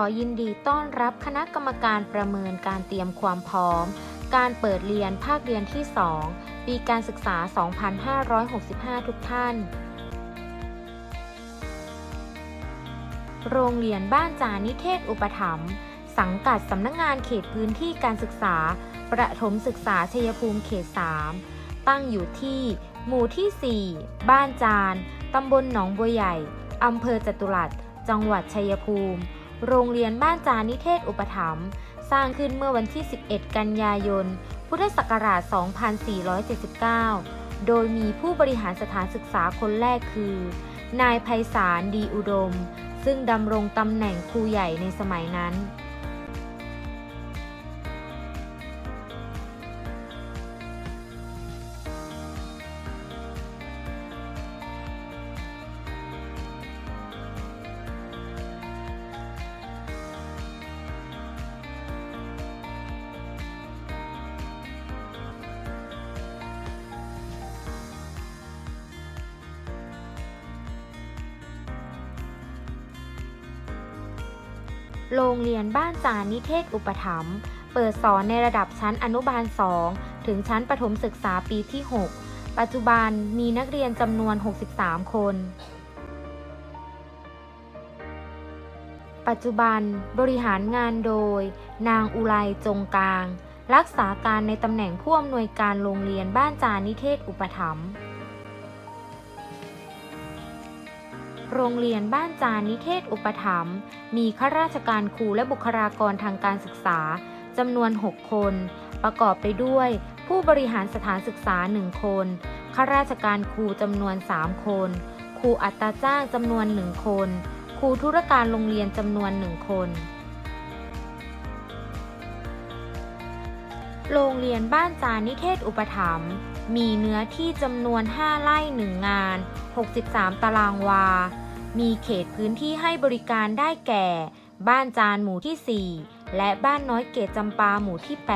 อยินดีต้อนรับคณะกรรมการประเมินการเตรียมความพร้อม การเปิดเรียนภาคเรียนที่ 2 ปีการศึกษา 2565 ทุกท่าน โรงเรียนบ้านจานิเทศอุปถัมภ์สังกัดสำนักงงานเขตพื้นที่การศึกษา ประถมศึกษาชัยภูมิเขต 3 ตั้งอยู่ที่ หมู่ที่ 4 บ้านจาน ตำบลหนองบัวใหญ่ อำเภอจตุรัส จังหวัดชัยภูมิ โรงเรียนบ้านจานิเทศอุปถัมภ์สร้างขึ้นเมื่อวันที่ 11 กันยายน พุทธศักราช 2479 โดยมีผู้บริหารสถานศึกษาคนแรกคือ นายไพศาลดีอุดม ซึ่งดำรงตำแหน่งครูใหญ่ในสมัยนั้น โรงเรียนบ้านจานิเทศอุปถัมภ์เปิดสอนในระดับชั้นอนุบาล 2 ถึงชั้นประถมศึกษาปีที่ 6 ปัจจุบันมีนักเรียนจำนวน 63 คน ปัจจุบันบริหารงานโดย นางอุไรจงกลาง รักษาการในตำแหน่งผู้อำนวยการโรงเรียนบ้านจานิเทศอุปถัมภ์ โรงเรียนบ้านจานิเทศอุปถัมภ์มีข้าราชการครูและบุคลากรทางการศึกษาจำนวน 6 คน ประกอบไปด้วย ผู้บริหารสถานศึกษา 1 คนข้าราชการครูจำนวน 3 คน ครูอัตราจ้างจำนวน 1 คน ครูธุรการโรงเรียนจำนวน 1 คน โรงเรียนบ้านจานิเทศอุปถัมภ์มีเนื้อที่จำนวน 5 ไร่ 1 งาน 63 ตารางวา มีเขตพื้นที่ให้บริการได้แก่ บ้านจานหมู่ที่ 4 และบ้านน้อยเกตจำปาหมู่ที่ 8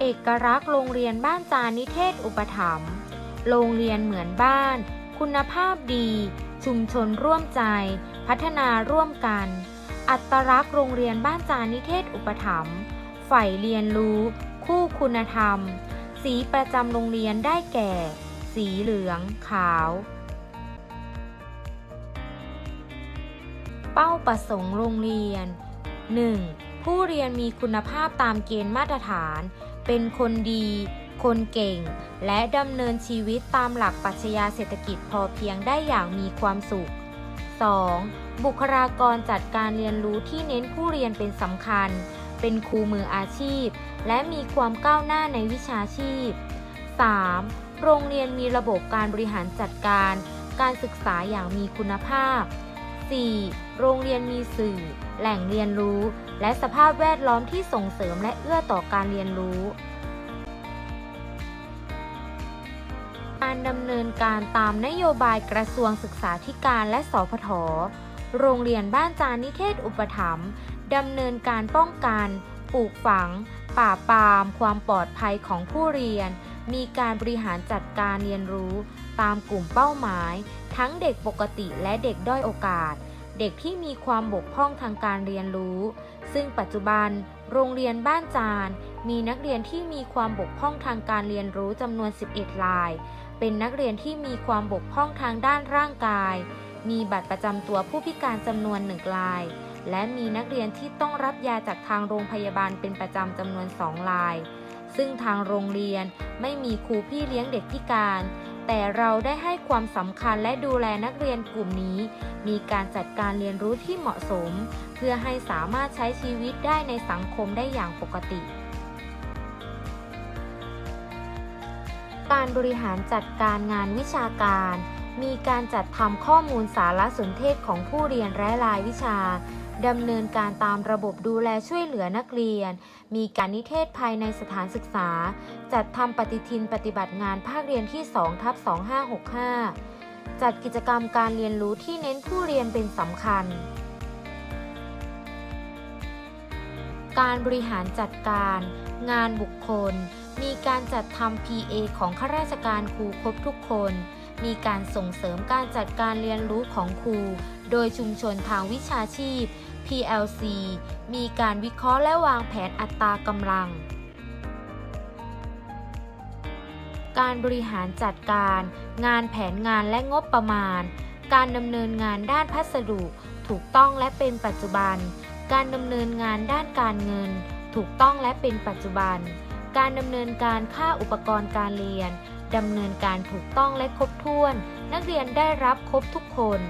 เอกลักษณ์โรงเรียนบ้านจานนิเทศอุปถัมภ์โรงเรียนเหมือนบ้าน คุณภาพดี ชุมชนร่วมใจ พัฒนาร่วมกัน อัตลักษณ์โรงเรียนบ้านจานนิเทศอุปถัมภ์ใฝ่เรียนรู้ คู่คุณธรรม สีประจำโรงเรียนได้แก่ สีเหลืองขาว เป้าประสงค์โรงเรียน 1. ผู้เรียนมีคุณภาพตามเกณฑ์มาตรฐาน เป็นคนดี คนเก่ง และดำเนินชีวิตตามหลักปรัชญาเศรษฐกิจพอเพียงได้อย่างมีความสุข 2. บุคลากรจัดการเรียนรู้ที่เน้นผู้เรียนเป็นสำคัญ เป็นครูมืออาชีพ และมีความก้าวหน้าในวิชาชีพ 3. โรงเรียนมีระบบการบริหารจัดการ การศึกษาอย่างมีคุณภาพ 4. โรงเรียนมีสื่อ แหล่งเรียนรู้ และสภาพแวดล้อมที่ส่งเสริมและเอื้อต่อการเรียนรู้ การดำเนินการตามนโยบายกระทรวงศึกษาธิการและสพทโรงเรียนบ้านจานิเทศอุปถัมภ์ดำเนินการป้องกัน ปลูกฝัง ป่าปาม ความปลอดภัยของผู้เรียน มีการบริหารจัดการเรียนรู้ตามกลุ่มเป้าหมาย ทั้งเด็กปกติและเด็กด้อยโอกาส เด็กที่มีความบกพร่องทางการเรียนรู้ ซึ่งปัจจุบัน โรงเรียนบ้านจาน มีนักเรียนที่มีความบกพร่องทางการเรียนรู้จำนวน 11ราย เป็นนักเรียนที่มีความบกพร่องทางด้านร่างกาย มีบัตรประจำตัวผู้พิการจำนวนหนึ่งราย และมีนักเรียนที่ต้องรับยาจากทางโรงพยาบาลเป็นประจำจำนวนสองราย ซึ่งทางโรงเรียนไม่มีครูพี่เลี้ยงเด็กพิการ แต่เราได้ให้ความสำคัญและดูแลนักเรียนกลุ่มนี้ มีการจัดการเรียนรู้ที่เหมาะสม เพื่อให้สามารถใช้ชีวิตได้ในสังคมได้อย่างปกติ การบริหารจัดการงานวิชาการ มีการจัดทำข้อมูลสารสนเทศของผู้เรียนและรายวิชา ดำเนินการตามระบบดูแลช่วยเหลือนักเรียน มีการนิเทศภายในสถานศึกษา จัดทำปฏิทินปฏิบัติงานภาคเรียนที่2ทับ2565 จัดกิจกรรมการเรียนรู้ที่เน้นผู้เรียนเป็นสำคัญ การบริหารจัดการ งานบุคคล มีการจัดทำ PA ของข้าราชการครูครบทุกคน มีการส่งเสริมการจัดการเรียนรู้ของครู โดยชุมชนทางวิชาชีพ PLC มีการวิเคราะห์และวางแผนอัตรากำลัง การบริหารจัดการ งานแผนงานและงบประมาณ การดำเนินงานด้านพัสดุถูกต้องและเป็นปัจจุบัน การดำเนินงานด้านการเงิน ถูกต้องและเป็นปัจจุบัน การดำเนินการค่าอุปกรณ์การเรียน ดำเนินการถูกต้องและครบถ้วน นักเรียนได้รับครบทุกคน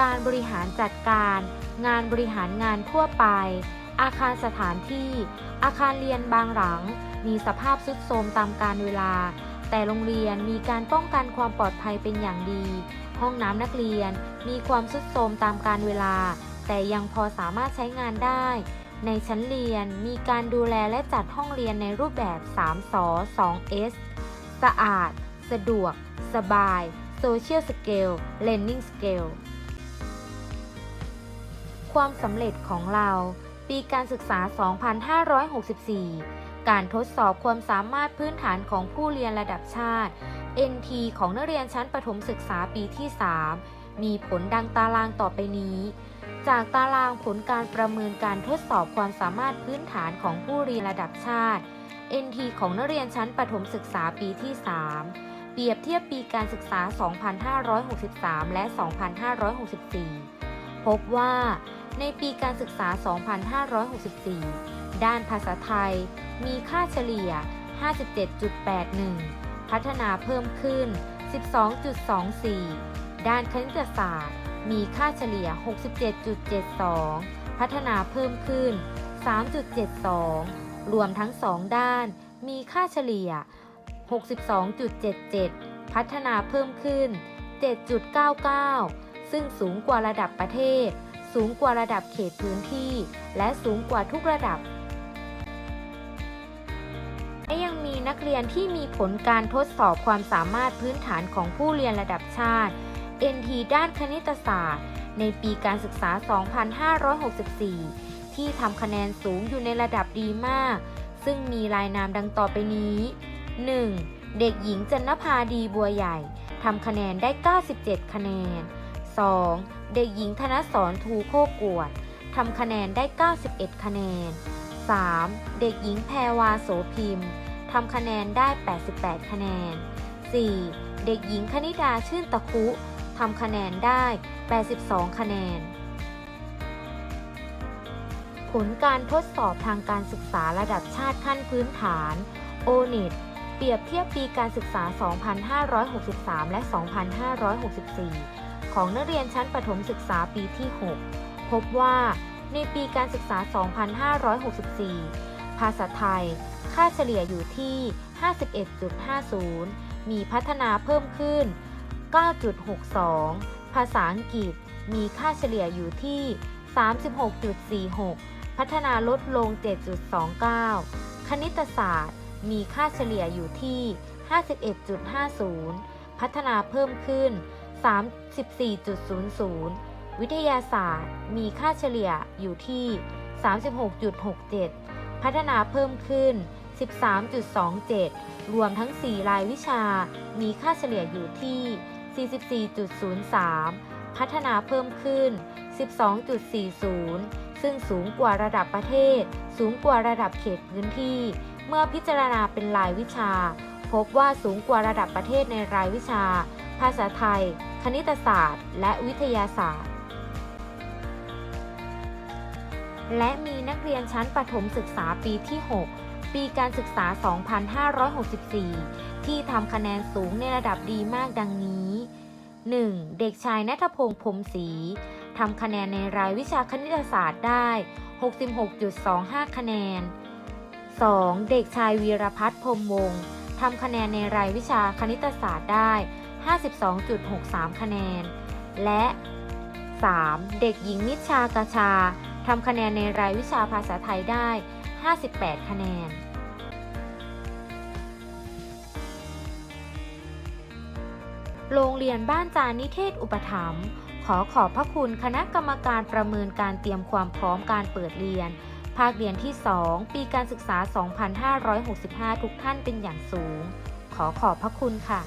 การบริหารจัดการ งานบริหารงานทั่วไป อาคารสถานที่ อาคารเรียนบางหลัง มีสภาพทรุดโทรมตามกาลเวลา แต่โรงเรียนมีการป้องกันความปลอดภัยเป็นอย่างดี ห้องน้ำนักเรียนมีความทรุดโทรมตามกาลเวลา แต่ยังพอสามารถใช้งานได้ ในชั้นเรียนมีการดูแลและจัดห้องเรียนในรูปแบบ 3สอ2 S สะอาด สะดวก สบาย Social Scale Learning Scale ความสำเร็จของเรา ปีการศึกษา 2564 การทดสอบความสามารถพื้นฐานของผู้เรียนระดับชาติ NT ของนักเรียนชั้นประถมศึกษาปีที่ 3 มีผลดังตารางต่อไปนี้ จากตารางผลการประเมินการทดสอบความสามารถพื้นฐานของผู้เรียนระดับชาติ NT ของนักเรียนชั้นประถมศึกษาปีที่ 3 เปรียบเทียบปีการศึกษา 2563 และ 2564 พบว่า ในปีการศึกษา 2564 ด้านภาษาไทย มีค่าเฉลี่ย 57.81 พัฒนาเพิ่มขึ้น 12.24 ด้านคณิตศาสตร์ มีค่าเฉลี่ย 67.72 พัฒนาเพิ่มขึ้น 3.72 รวมทั้ง 2 ด้าน มีค่าเฉลี่ย 62.77 พัฒนาเพิ่มขึ้น 7.99 ซึ่งสูงกว่าระดับประเทศ สูงกว่าระดับเขตพื้นที่ และสูงกว่าทุกระดับและยังมีนักเรียนที่มีผลการทดสอบความสามารถพื้นฐานของผู้เรียนระดับชาติ NT ด้านคณิตศาสตร์ ในปีการศึกษา 2564 ที่ทำคะแนนสูงอยู่ในระดับดีมาก ซึ่งมีรายนามดังต่อไปนี้ 1. เด็กหญิงจันนภาดีบัวใหญ่ทำคะแนนได้ 97 คะแนน 2. เด็กหญิงธนสรทูโคกวดทำคะแนนได้ 91 คะแนน 3. เด็กหญิงแพรวาโสพิมพ์ทำคะแนนได้ 88 คะแนน 4. เด็กหญิงคณิดาชื่นตะคุ ทำคะแนนได้ 82 คะแนน ผลการทดสอบทางการศึกษาระดับชาติขั้นพื้นฐาน O-NET เปรียบเทียบปีการศึกษา 2563 และ 2564 ของนักเรียนชั้นประถมศึกษาปีที่ 6 พบว่าในปีการศึกษา 2564 ภาษาไทย ค่าเฉลี่ยอยู่ที่ 51.50 มีพัฒนาเพิ่มขึ้น 9.62 ภาษาอังกฤษมีค่าเฉลี่ยอยู่ที่ 36.46 พัฒนาลดลง 7.29 คณิตศาสตร์ มีค่าเฉลี่ยอยู่ที่ 51.50 พัฒนาเพิ่มขึ้น 34.00 วิทยาศาสตร์ มีค่าเฉลี่ยอยู่ที่ 36.67 พัฒนาเพิ่มขึ้น 13.27 รวมทั้ง 4 รายวิชา มีค่าเฉลี่ยอยู่ที่ 44.03 พัฒนาเพิ่มขึ้น 12.40 ซึ่งสูงกว่าระดับประเทศ สูงกว่าระดับเขตพื้นที่ เมื่อพิจารณาเป็นรายวิชา พบว่าสูงกว่าระดับประเทศในรายวิชา ภาษาไทย คณิตศาสตร์ และวิทยาศาสตร์ และมีนักเรียนชั้นประถมศึกษาปีที่ 6ปีการศึกษา 2564 ที่ทำคะแนนสูงในระดับดีมากดังนี้ 1. เด็กชายนัทพงษ์พรมศรีทำคะแนนในรายวิชาคณิตศาสตร์ได้ 66.25 คะแนน 2. เด็กชายวีรพัฒน์พรมวงศ์ทำคะแนนในรายวิชาคณิตศาสตร์ได้ 52.63 คะแนน และ 3. เด็กหญิงนิชชากาชาทำคะแนนในรายวิชาภาษาไทยได้ 58 คะแนน โรงเรียนบ้านจานิเทศอุปถัมภ์ขอขอบพระคุณคณะกรรมการประเมินการเตรียมความพร้อมการเปิดเรียน ภาคเรียนที่ 2 ปีการศึกษา 2565 ทุกท่านเป็นอย่างสูง ขอขอบพระคุณค่ะ